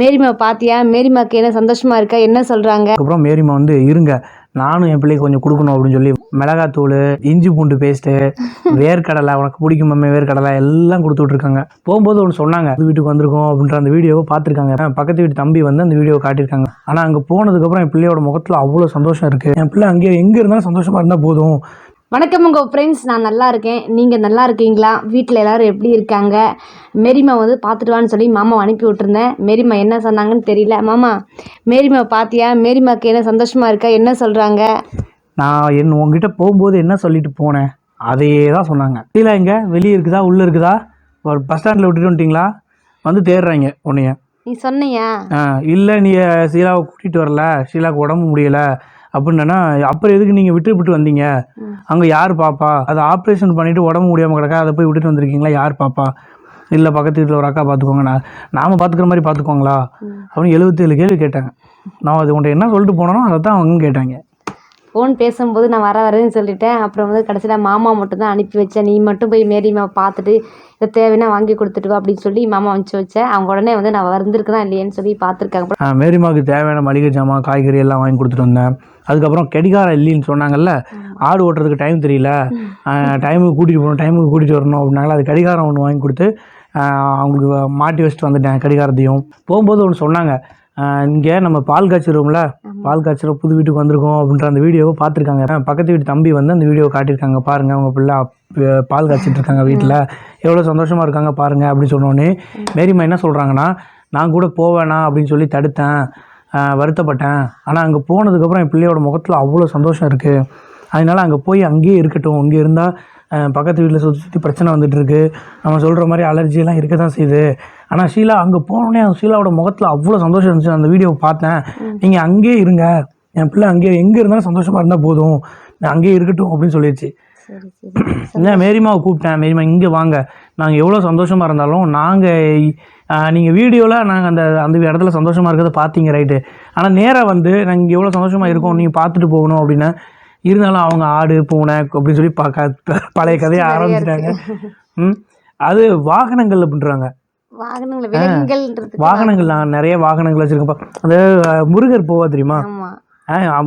மேரிமா பாத்தியா? மேரிமாக்கு என்ன சந்தோஷமா இருக்கா? என்ன சொல்றாங்க? அப்புறம் மேரிமா வந்து இருங்க நானும் என் பிள்ளைக்கு கொஞ்சம் கொடுக்கணும் அப்படின்னு சொல்லி மிளகாத்தூள் இஞ்சி பூண்டு பேஸ்ட்டு வேர்க்கடலை உனக்கு பிடிக்கும் மம்மி வேர்க்கடலை எல்லாம் கொடுத்து விட்ருக்காங்க போகும்போது ஒன்று சொன்னாங்க அது வீட்டுக்கு வந்திருக்கோம் அப்படின்ற அந்த வீடியோவை பார்த்துருக்காங்க. பக்கத்து வீட்டு தம்பி வந்து அந்த வீடியோ காட்டியிருக்காங்க. ஆனால் அங்கே போனதுக்கப்புறம் என் பிள்ளையோட முகத்தில் அவ்வளோ சந்தோஷம் இருக்குது என் பிள்ளை அங்கேயே எங்கே இருந்தாலும் சந்தோஷமாக இருந்தால் போதும். வணக்கம் உங்க ஃப்ரெண்ட்ஸ் நான் நல்லா இருக்கேன். நீங்க நல்லா இருக்கீங்களா? வீட்டில் எல்லாரும் எப்படி இருக்காங்க? மேரிமா வந்து பார்த்துட்டு வான்னு சொல்லி மாமா அனுப்பி விட்டுருந்தேன். மேரிமா என்ன சொன்னாங்கன்னு தெரியல. மாமா மேரிமா பாத்தியா? மேரிமாக்கு என்ன சந்தோஷமா இருக்கா? என்ன சொல்றாங்க? நான் என் உங்ககிட்ட போகும்போது என்ன சொல்லிட்டு போனேன்? அதையே தான் சொன்னாங்க. கீழே எங்கே? வெளியே இருக்குதா? உள்ளே இருக்குதா? ஒரு பஸ் ஸ்டாண்டில் விட்டுட்டு வந்துட்டீங்களா? வந்து தேடுறாங்க உன்னைய. நீ சொன்னியா? இல்லை நீ ஷீலாவை கூட்டிகிட்டு வரல. ஷீலாவுக்கு உடம்பு முடியல. அப்படின்னா அப்புறம் எதுக்கு நீங்கள் விட்டு விட்டு வந்தீங்க? அங்கே யார் பாப்பா? அதை ஆப்ரேஷன் பண்ணிவிட்டு உடம்பு முடியாமல் கிடக்கா அதை போய் விட்டுட்டு வந்திருக்கீங்களா? யார் பாப்பா? இல்லை பக்கத்து வீட்டில் ஒரு அக்கா பார்த்துக்கோங்க நான் நாம் பார்த்துக்கிற மாதிரி பார்த்துக்கோங்களா அப்படின்னு எழுபத்தேழு கேள்வி கேட்டாங்க. நான் அது உன்ட்ட என்ன சொல்லிட்டு போனோனோ அதை தான் அவங்க கேட்டாங்க. ஃபோன் பேசும்போது நான் வர வரேன்னு சொல்லிட்டேன். அப்புறம் வந்து கடைசியில் மாமா மட்டும் தான் அனுப்பி வச்சேன். நீ மட்டும் போய் மேரிமா பார்த்துட்டு இதை தேவைன்னா வாங்கி கொடுத்துட்டு வா அப்படின்னு சொல்லி மாமா அனுப்பிச்சு வச்சேன். அவங்க உடனே வந்து நான் வந்திருக்குதா இல்லையேன்னு சொல்லி பார்த்துருக்காங்க. மேரிமாவுக்கு தேவையான மளிகை ஜாமான் காய்கறி எல்லாம் வாங்கி கொடுத்துட்டு வந்தேன். அதுக்கப்புறம் கடிகாரம் இல்லைன்னு சொன்னாங்கல்ல ஆடு ஓட்டுறதுக்கு டைம் தெரியல. டைமுக்கு கூட்டிகிட்டு போகணும் டைமுக்கு கூட்டிகிட்டு வரணும் அப்படின்னாங்களா அது கடிகாரம் ஒன்று வாங்கி கொடுத்து அவங்களுக்கு மாட்டி வச்சுட்டு வந்துட்டேன் கடிகாரத்தையும். போகும்போது ஒன்று சொன்னாங்க. இங்கே நம்ம பால் காய்ச்சிருவோம்ல பால் காய்ச்சல புது வீட்டுக்கு வந்திருக்கோம் அப்படின்ற அந்த வீடியோவை பார்த்துருக்காங்க. பக்கத்து வீட்டு தம்பி வந்து அந்த வீடியோ காட்டியிருக்காங்க. பாருங்கள் அவங்க பிள்ளை பால் காய்ச்சிட்டு இருக்காங்க வீட்டில். எவ்வளோ சந்தோஷமாக இருக்காங்க பாருங்கள் அப்படின்னு சொன்னோன்னே மேரிமா என்ன சொல்கிறாங்கன்னா நான் கூட போவேணா அப்படின்னு சொல்லி தடுத்தேன். வருத்தப்பட்டேன். ஆனால் அங்கே போனதுக்கப்புறம் என் பிள்ளையோட முகத்தில் அவ்வளோ சந்தோஷம் இருக்குது அதனால அங்கே போய் அங்கேயே இருக்கட்டும். அங்கே இருந்தால் பக்கத்து வீட்டில் சுற்றி சுற்றி பிரச்சனை வந்துட்டு இருக்கு. நம்ம சொல்கிற மாதிரி அலர்ஜியெல்லாம் இருக்க தான் செய்யுது. ஆனால் ஷீலா அங்கே போனோடனே அந்த ஷீலாவோட முகத்தில் அவ்வளோ சந்தோஷம் இருந்துச்சு. அந்த வீடியோவை பார்த்தேன். நீங்கள் அங்கேயே இருங்க. என் பிள்ளை அங்கேயே எங்கே இருந்தாலும் சந்தோஷமாக இருந்தால் போதும். நான் அங்கேயே இருக்கட்டும் அப்படின்னு சொல்லிடுச்சு. என்ன மேரிமாவை கூப்பிட்டேன். மேரிமா இங்கே வாங்க. நாங்கள் எவ்வளோ சந்தோஷமாக இருந்தாலும் நாங்கள் நீங்கள் வீடியோவில் நாங்கள் அந்த அந்த இடத்துல சந்தோஷமாக இருக்கிறத பார்த்தீங்க ரைட்டு. ஆனால் நேராக வந்து நாங்கள் இங்கே எவ்வளோ சந்தோஷமாக இருக்கோம் நீங்கள் பார்த்துட்டு போகணும் அப்படின்னா இருந்தாலும் அவங்க ஆடு பூனை அப்படின்னு சொல்லி ப பழைய கதையை ஆரம்பிச்சிட்டாங்க. ம். அது வாகனங்கள் அப்படின்றாங்க வாகனங்கள் நான் நிறைய வாகனங்கள் வச்சுருக்கப்பா அந்த அஹ், முருகர் போவா தெரியுமா?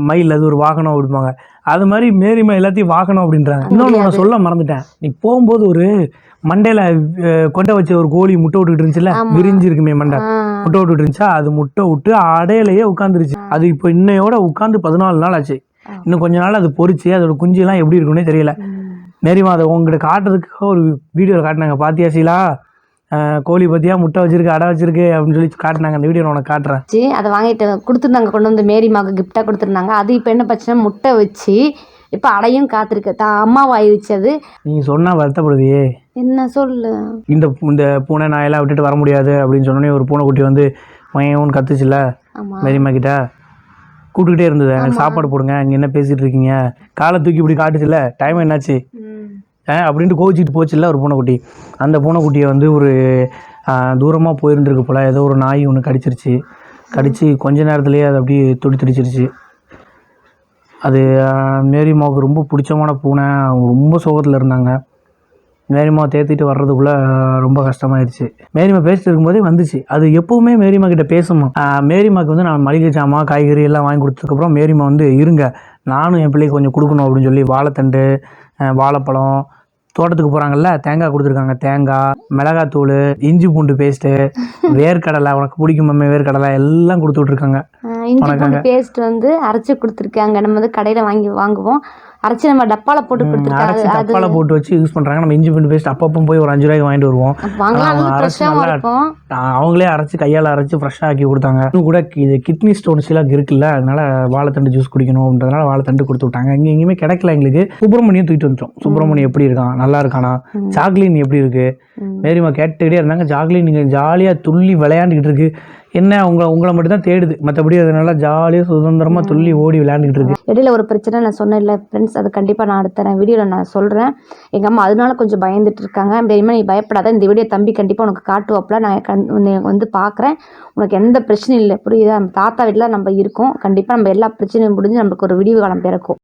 மயில் அது ஒரு வாகனம் அப்படிம்பாங்க அது மாதிரி மேரிமா எல்லாத்தையும் வாகனம் அப்படின்றாங்க. இன்னொன்று நான் சொல்ல மறந்துட்டேன். நீ போகும்போது ஒரு மண்டையில் கொண்டை வச்ச ஒரு கோழி முட்டை விட்டுக்கிட்டு இருந்துச்சுல விரிஞ்சு இருக்குமே மண்டை. முட்டை விட்டுட்டு இருந்துச்சா? அது முட்டை விட்டு அடையிலேயே உட்காந்துருச்சு. அது இப்போ இன்னையோட உட்காந்து பதினாலு நாள் ஆச்சு. இன்னும் கொஞ்ச நாள் அது பொரிச்சு அதோட குஞ்செல்லாம் எப்படி இருக்குன்னே தெரியல. மேரிமா அதை உங்ககிட்ட காட்டுறதுக்காக ஒரு வீடியோவில் காட்டினாங்க. பாத்தியா சீலா? கோழி பத்தியா முட்டை வச்சிருக்கு அடை வச்சிருக்கு அப்படின்னு சொல்லி காட்டினாங்க. அந்த வீடியோ நான் உனக்கு காட்டுறேன். அதை வாங்கிட்டு கொடுத்துருந்தாங்க கொண்டு வந்து மேரிமாவுக்கு கிஃப்டாக கொடுத்துருந்தாங்க. அது இப்போ என்ன பிரச்சனை? முட்டை வச்சு இப்போ அடையும் காத்திருக்கு. தா அம்மாவாயிருச்சு அது நீ சொன்னா வருத்தப்படுவியே. என்ன சொல்லு? இந்த இந்த பூனை நாயெல்லாம் விட்டுட்டு வர முடியாது அப்படின்னு சொன்னோடனே ஒரு பூனைக்குட்டி வந்து மயன்னு கத்துச்சுல மேரிமா கிட்ட? கூப்பிட்டுக்கிட்டே இருந்தது. எனக்கு சாப்பாடு போடுங்க இங்கே என்ன பேசிட்டு இருக்கீங்க? காலை தூக்கி இப்படி காட்டுச்சுல டைம் என்னாச்சு? அப்படின்ட்டு கோவிச்சிட்டு போச்சுல்ல ஒரு பூனைக்குட்டி. அந்த பூனைக்குட்டியை வந்து ஒரு தூரமாக போயிருந்துருக்கு போல். ஏதோ ஒரு நாய் ஒன்று கடிச்சிருச்சு. கடிச்சு கொஞ்ச நேரத்துலேயே அது அப்படியே துடி துடிச்சிருச்சு. அது மேரிமாவுக்கு ரொம்ப பிடிச்சமான பூனை. அவங்க ரொம்ப சோகத்தில் இருந்தாங்க. மேரிமா தேத்திட்டு வர்றதுக்குள்ளே ரொம்ப கஷ்டமாயிருச்சு. மேரிமா பேசிட்டு இருக்கும்போதே வந்துச்சு. அது எப்போவுமே மேரிமா கிட்ட பேசணும். மேரிமாவுக்கு மேரிமாக்கு வந்து நான் மளிகை ஜாமான் காய்கறி எல்லாம் வாங்கி கொடுத்ததுக்கப்புறம் மேரிமா வந்து இருங்க நானும் என் பிள்ளைக்கு கொஞ்சம் கொடுக்கணும் அப்படின்னு சொல்லி வாழைத்தண்டு வாழைப்பழம் தோட்டத்துக்கு போகிறாங்கல்ல தேங்காய் கொடுத்துருக்காங்க. தேங்காய் மிளகாத்தூள் இஞ்சி பூண்டு பேஸ்ட்டு வேர்க்கடலை உனக்கு பிடிக்கும் மம்மி வேர்க்கடலை எல்லாம் கொடுத்து விட்ருக்காங்க இஞ்சி பூண்டு பேஸ்ட் வந்து அரைச்சி கொடுத்துருக்காங்க. நம்ம வந்து கடையில் வாங்கி வாங்குவோம். அரைச்சி நம்ம டப்பால போட்டு கொடுத்துருக்காங்க டப்பால போட்டு வச்சு யூஸ் பண்ணுறாங்க நம்ம இஞ்சி பூண்டு பேஸ்ட் அப்பப்போ போய் ஒரு அஞ்சு ரூபாய்க்கு வாங்கிட்டு வருவோம். அவங்களே அரைச்சி கையால் அரைச்சி ஃப்ரெஷ்ஷாக ஆக்கி கொடுத்தாங்க. இன்னும் கூட இது கிட்னி ஸ்டோன்ஸ் எல்லாம் இருக்குல்ல அதனால வாழைத்தண்டு ஜூஸ் குடிக்கணும் அப்படின்றதுனால வாழைத்தண்டு கொடுத்து விட்டாங்க. இங்கே எங்கேயுமே கிடைக்கல எங்களுக்கு. சுப்பிரமணியம் தூக்கிட்டு வந்துட்டோம். சுப்பிரமணியம் எப்படி இருக்கான் நல்லா இருக்கானா? ஜாக்லின் எப்படி இருக்கு? மேரிமா கேட்டுக்கிட்டே இருந்தாங்க. ஜாக்லின் நீங்கள் ஜாலியாக துள்ளி விளையாண்டுக்கிட்டு இருக்கு. என்ன உங்களை உங்களை மட்டும் தான் தேடுது. மற்றபடி அது நல்லா ஜாலியாக சுதந்திரமாக துள்ளி ஓடி விளையாண்டுக்கிட்டு இருக்கு. இடையில ஒரு பிரச்சனை நான் சொன்னேன் இல்லை ஃப்ரெண்ட்ஸ் அது கண்டிப்பாக நான் அடுத்த வீடியோவில் நான் சொல்கிறேன் எங்கள் அம்மா அதனால கொஞ்சம் பயந்துட்டு இருக்காங்க. தெரியுமா நீ பயப்படாத. இந்த வீடியோ தம்பி கண்டிப்பாக உனக்கு காட்டுவாப்பில். நான் கண் வந்து பார்க்குறேன் உனக்கு எந்த பிரச்சனையும் இல்லை. புரியுதா? நம்ம தாத்தா வீட்டில் நம்ம இருக்கோம். கண்டிப்பாக நம்ம எல்லா பிரச்சனையும் முடிஞ்சு நம்மளுக்கு ஒரு விடிவு காலம் பிறக்கும்.